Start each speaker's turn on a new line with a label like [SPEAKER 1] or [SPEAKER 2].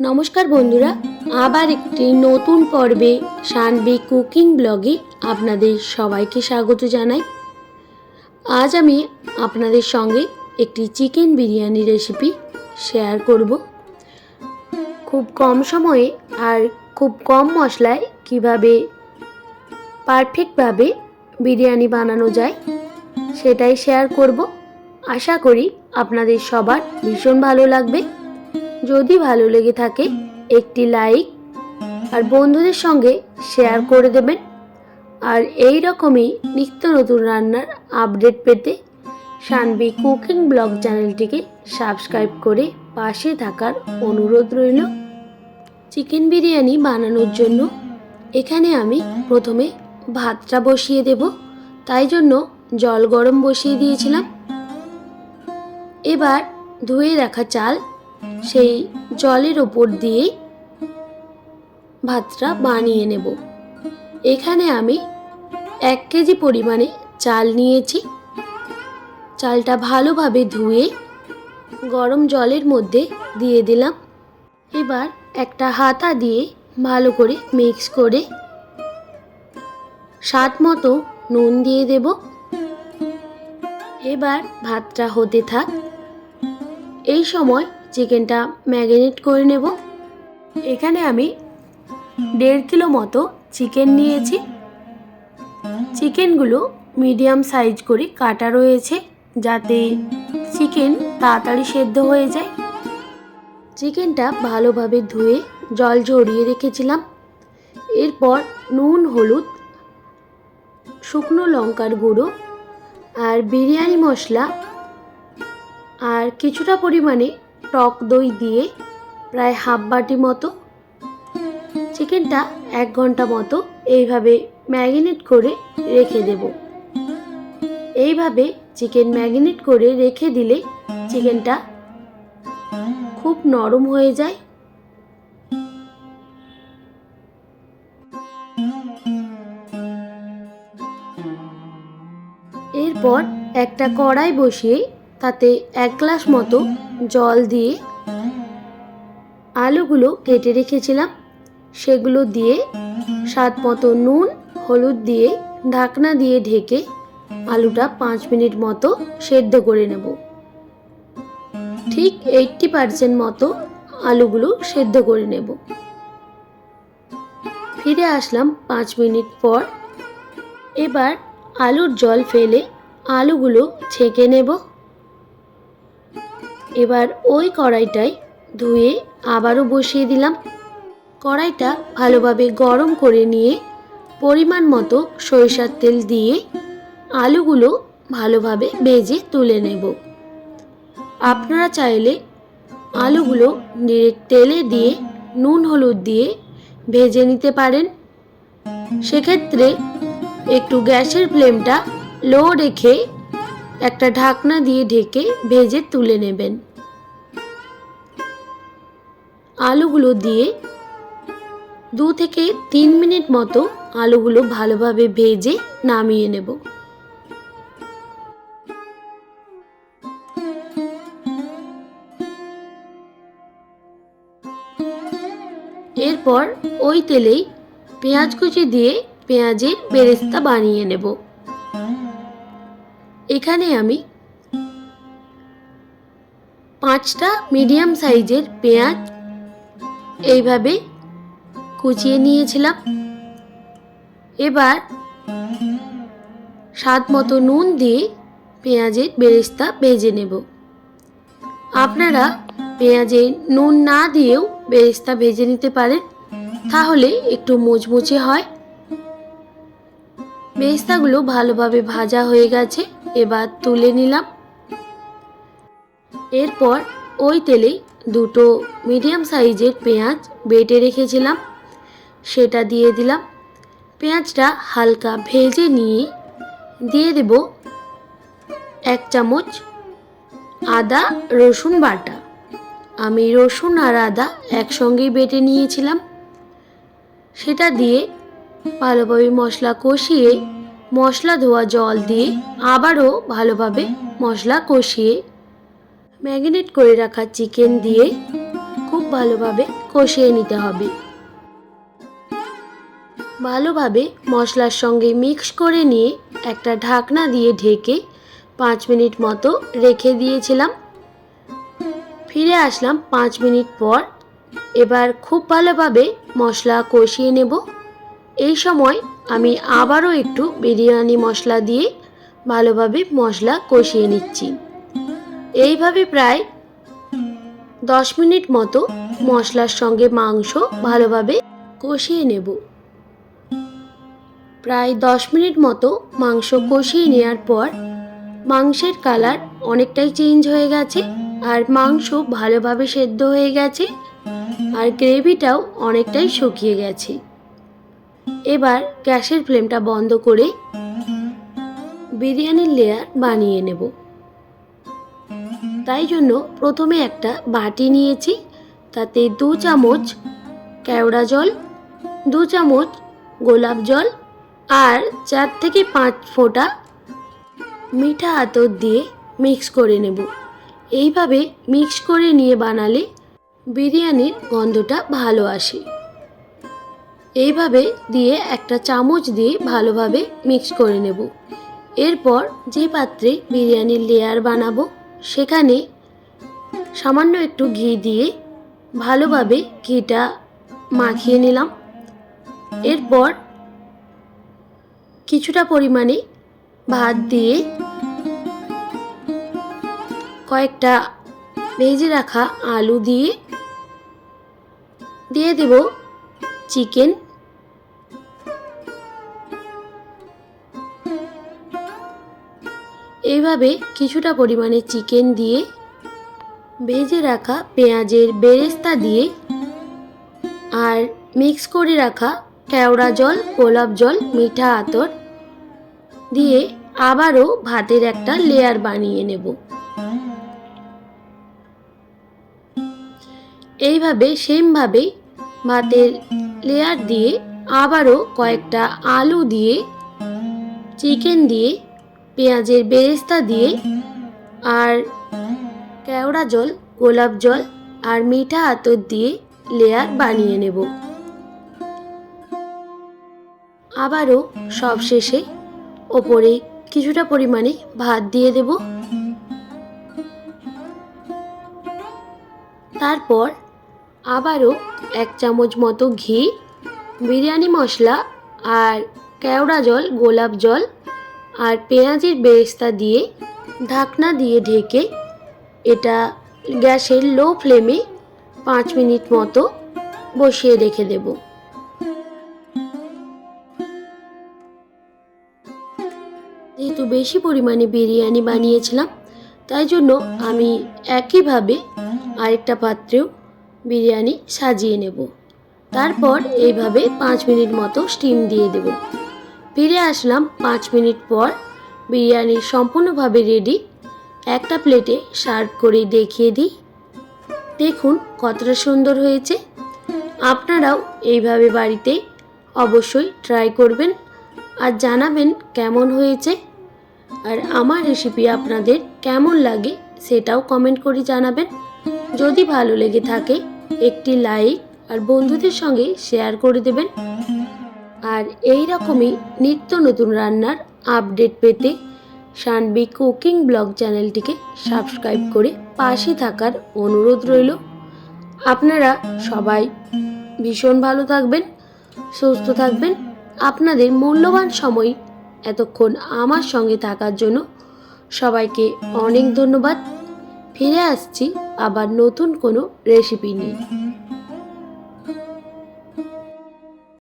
[SPEAKER 1] নমস্কার বন্ধুরা, আবার একটি নতুন পর্বে সানবি কুকিং ব্লগে আপনাদের সবাইকে স্বাগত জানাই। আজ আমি আপনাদের সঙ্গে একটি চিকেন বিরিয়ানি রেসিপি শেয়ার করব। খুব কম সময়ে আর খুব কম মশলায় কীভাবে পারফেক্টভাবে বিরিয়ানি বানানো যায় সেটাই শেয়ার করব। আশা করি আপনাদের সবার ভীষণ ভালো লাগবে। যদি ভালো লেগে থাকে, একটি লাইক আর বন্ধুদের সঙ্গে শেয়ার করে দেবেন। আর এই রকমই নিত্য নতুন রান্নার আপডেট পেতে শানবি কুকিং ব্লগ চ্যানেলটিকে সাবস্ক্রাইব করে পাশে থাকার অনুরোধ রইল। চিকেন বিরিয়ানি বানানোর জন্য এখানে আমি প্রথমে ভাতটা বসিয়ে দেব, তাই জন্য জল গরম বসিয়ে দিয়েছিলাম। এবার ধুয়ে রাখা চাল সেই জলের ওপর দিয়ে ভাতটা বানিয়ে নেব। এখানে আমি এক কেজি পরিমাণে চাল নিয়েছি। চালটা ভালোভাবে ধুয়ে গরম জলের মধ্যে দিয়ে দিলাম। এবার একটা হাতা দিয়ে ভালো করে মিক্স করে স্বাদ মতো নুন দিয়ে দেব। এবার ভাতটা হতে থাক। এই সময় চিকেনটা ম্যারিনেট করে নেব। এখানে আমি দেড় কিলো মতো চিকেন নিয়েছি। চিকেনগুলো মিডিয়াম সাইজ করে কাটা রয়েছে যাতে চিকেন তাড়াতাড়ি সেদ্ধ হয়ে যায়। চিকেনটা ভালোভাবে ধুয়ে জল ঝরিয়ে রেখেছিলাম। এরপর নুন, হলুদ, শুকনো লঙ্কার গুঁড়ো আর বিরিয়ানি মশলা আর কিছুটা পরিমাণে টক দই দিয়ে প্রায় হাফ বাটি মতো, চিকেনটা এক ঘণ্টা মতো এইভাবে ম্যাগিনেট করে রেখে দেব। এইভাবে চিকেন ম্যাগিনেট করে রেখে দিলে চিকেনটা খুব নরম হয়ে যায়। এরপর একটা কড়াই বসিয়ে তাতে এক গ্লাস মতো জল দিয়ে আলুগুলো কেটে রেখেছিলাম। সেগুলো দিয়ে স্বাদ মতো নুন, হলুদ দিয়ে ঢাকনা দিয়ে ঢেকে আলুটা পাঁচ মিনিট মতো সেদ্ধ করে নেব। ঠিক এইটটি পার্সেন্ট মতো আলুগুলো সেদ্ধ করে নেব। ফিরে আসলাম পাঁচ মিনিট পর। এবার আলুর জল ফেলে আলুগুলো ছেঁকে নেব। এবার ওই কড়াইটাই ধুয়ে আবারও বসিয়ে দিলাম। কড়াইটা ভালোভাবে গরম করে নিয়ে পরিমাণ মতো সরিষার তেল দিয়ে আলুগুলো ভালোভাবে ভেজে তুলে নেব। আপনারা চাইলে আলুগুলো ডিরেক্ট তেলে দিয়ে নুন, হলুদ দিয়ে ভেজে নিতে পারেন। সেক্ষেত্রে একটু গ্যাসের ফ্লেমটা লো রেখে একটা ঢাকনা দিয়ে ঢেকে ভেজে তুলে নেবেন। আলুগুলো দিয়ে দু থেকে তিন মিনিট মতো আলুগুলো ভালোভাবে ভেজে নামিয়ে নেব। এরপর ওই তেলেই পেঁয়াজ কুচি দিয়ে পেঁয়াজের বেরেস্তা বানিয়ে নেব। এখানে আমি পাঁচটা মিডিয়াম সাইজের পেঁয়াজ এইভাবে কুচিয়ে নিয়েছিলাম। এবার স্বাদ মতো নুন দিয়ে পেঁয়াজের বেরেস্তা ভেজে নেব। আপনারা পেঁয়াজে নুন না দিয়েও বেরেস্তা ভেজে নিতে পারেন, তাহলে একটু মুচমুচে হয়। বেরেস্তাগুলো ভালোভাবে ভাজা হয়ে গেছে, এবার তুলে নিলাম। এরপর ওই তেলে দুটো মিডিয়াম সাইজের পেঁয়াজ বেটে রেখেছিলাম। সেটা দিয়ে দিলাম। পেঁয়াজটা হালকা ভেজে নিয়ে দিয়ে দেব এক চামচ আদা রসুন বাটা। আমি রসুন আর আদা একসঙ্গেই বেটে নিয়েছিলাম। সেটা দিয়ে ভালোভাবে মশলা কষিয়ে, মশলা ধোয়া জল দিয়ে আবারও ভালোভাবে মশলা কষিয়ে ম্যারিনেট করে রাখা চিকেন দিয়ে খুব ভালোভাবে কষিয়ে নিতে হবে। ভালোভাবে মশলার সঙ্গে মিক্স করে নিয়ে একটা ঢাকনা দিয়ে ঢেকে পাঁচ মিনিট মতো রেখে দিয়েছিলাম। ফিরে আসলাম পাঁচ মিনিট পর। এবার খুব ভালোভাবে মশলা কষিয়ে নেব। এই সময় আমি আবারও একটু বিরিয়ানি মশলা দিয়ে ভালোভাবে মশলা কষিয়ে নিচ্ছি। এইভাবে প্রায় দশ মিনিট মতো মশলার সঙ্গে মাংস ভালোভাবে কষিয়ে নেব। প্রায় দশ মিনিট মতো মাংস কষিয়ে নেওয়ার পর মাংসের কালার অনেকটাই চেঞ্জ হয়ে গেছে আর মাংস ভালোভাবে সেদ্ধ হয়ে গেছে আর গ্রেভিটাও অনেকটাই শুকিয়ে গেছে। এবার গ্যাসের ফ্লেমটা বন্ধ করে বিরিয়ানির লেয়ার বানিয়ে নেব। তাই জন্য প্রথমে একটা বাটি নিয়েছি। তাতে দু চামচ কেওড়া জল, দু চামচ গোলাপ জল আর চার থেকে পাঁচ ফোঁটা মিঠা আতর দিয়ে মিক্স করে নেব। এইভাবে মিক্স করে নিয়ে বানালে বিরিয়ানির গন্ধটা ভালো আসে। এইভাবে দিয়ে একটা চামচ দিয়ে ভালোভাবে মিক্স করে নেব। এরপর যে পাত্রে বিরিয়ানির লেয়ার বানাবো সেখানে সামান্য একটু ঘি দিয়ে ভালোভাবে ঘিটা মাখিয়ে নিলাম। এরপর কিছুটা পরিমাণে ভাত দিয়ে কয়েকটা ভেজে রাখা আলু দিয়ে দিয়ে দেব চিকেন এইভাবে কিছুটা পরিমাণে চিকেন দিয়ে ভেজে রাখা পেঁয়াজের বেরেস্তা দিয়ে আর মিক্স করে রাখা কেওড়া জল, গোলাপ জল, মিঠা আতর দিয়ে আবারও ভাতের একটা লেয়ার বানিয়ে নেব। এইভাবে সেমভাবে ভাতের লেয়ার দিয়ে আবারও কয়েকটা আলু দিয়ে, চিকেন দিয়ে পেঁয়াজের বেরেস্তা দিয়ে আর কেওড়া জল, গোলাপ জল আর মিঠা আতর দিয়ে লেয়ার বানিয়ে নেব। আবারও সব শেষে ওপরে কিছুটা পরিমাণে ভাত দিয়ে দেব। তারপর আবারও এক চামচ মতো ঘি, বিরিয়ানি মশলা আর কেওড়া জল, গোলাপ জল আর পেঁয়াজের বেরেস্তা দিয়ে ঢাকনা দিয়ে ঢেকে এটা গ্যাসের লো ফ্লেমে পাঁচ মিনিট মতো বসিয়ে রেখে দেব। যেহেতু বেশি পরিমাণে বিরিয়ানি বানিয়েছিলাম, তাই জন্য আমি একইভাবে আরেকটা পাত্রেও বিরিয়ানি সাজিয়ে নেব। তারপর এইভাবে পাঁচ মিনিট মতো স্টিম দিয়ে দেব। ফিরে আসলাম পাঁচ মিনিট পর। বিরিয়ানি সম্পূর্ণভাবে রেডি একটা প্লেটে সার্ভ করে দেখিয়ে দিই। দেখুন কতটা সুন্দর হয়েছে। আপনারাও এইভাবে বাড়িতে অবশ্যই ট্রাই করবেন আর জানাবেন কেমন হয়েছে। আর আমার রেসিপি আপনাদের কেমন লাগে সেটাও কমেন্ট করে জানাবেন। যদি ভালো লেগে থাকে একটি লাইক আর বন্ধুদের সঙ্গে শেয়ার করে দেবেন। আর এই রকমই নিত্য নতুন রান্নার আপডেট পেতে সানবি কুকিং ব্লগ চ্যানেলটিকে সাবস্ক্রাইব করে পাশে থাকার অনুরোধ রইল। আপনারা সবাই ভীষণ ভালো থাকবেন, সুস্থ থাকবেন। আপনাদের মূল্যবান সময় এতক্ষণ আমার সঙ্গে থাকার জন্য সবাইকে অনেক ধন্যবাদ। ফিরে আসছি আবার নতুন কোনো রেসিপি নিয়ে।